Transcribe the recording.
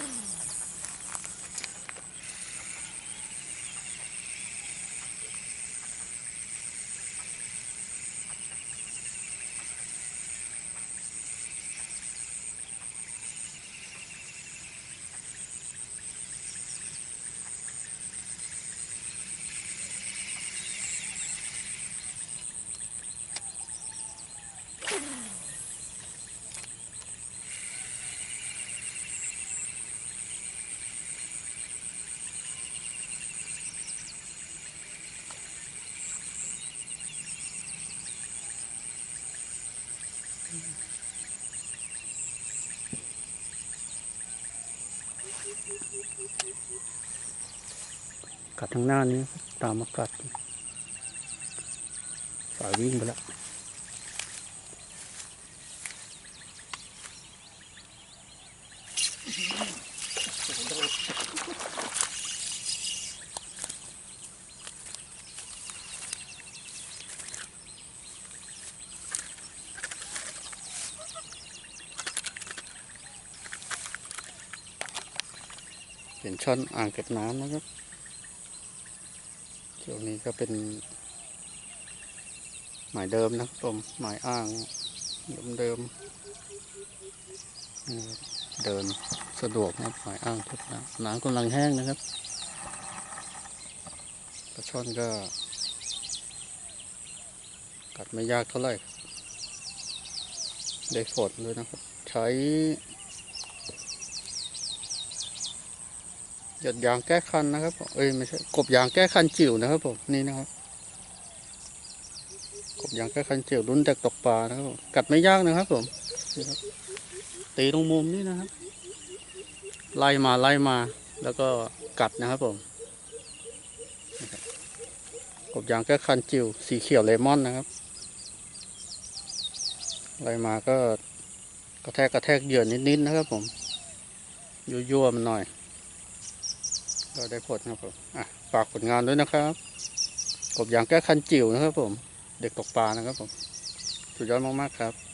Yeah. กัดทางหน้านี้ตามมากัดสายวิ่งไปแล้ว เป็นช่อนอ่างเก็บน้ำนะครับช่วงนี้ก็เป็น หมายเดิมนะครับผมหมายอ่างเดิมๆนี่ครับเดินสะดวกนะครับหมายอ่างทุกน้ำน้ำกำลังแห้งนะครับปลาช่อนก็ กัดไม่ยากเท่าไหร่ได้ฝนเลยนะครับ ใช้ หยดยางแก้คันนะครับผมเอ้ยไม่ใช่กบยางแก้คันจิ๋วนะครับผมนี่นะครับ กบยางแก้คันจิ๋วรุ่นเด็กตกปลานะครับผมกัดไม่ยากนะครับผมนี่ครับตีตรงมุมนี่นะครับ ไล่มาไล่มาแล้วก็กัดนะครับผมกบยางแก้คันจิ๋วสีเขียวเลมอนนะครับไล่มาก็กระแทกกระแทกเหยื่อนิดๆนะครับผมยั่วๆมันหน่อย เราได้ผลครับผมฝากผลงานด้วยนะครับกบยางแก้คันจิ๋วนะครับผม เด็กตกปลานะครับผม สุดยอดมากๆครับ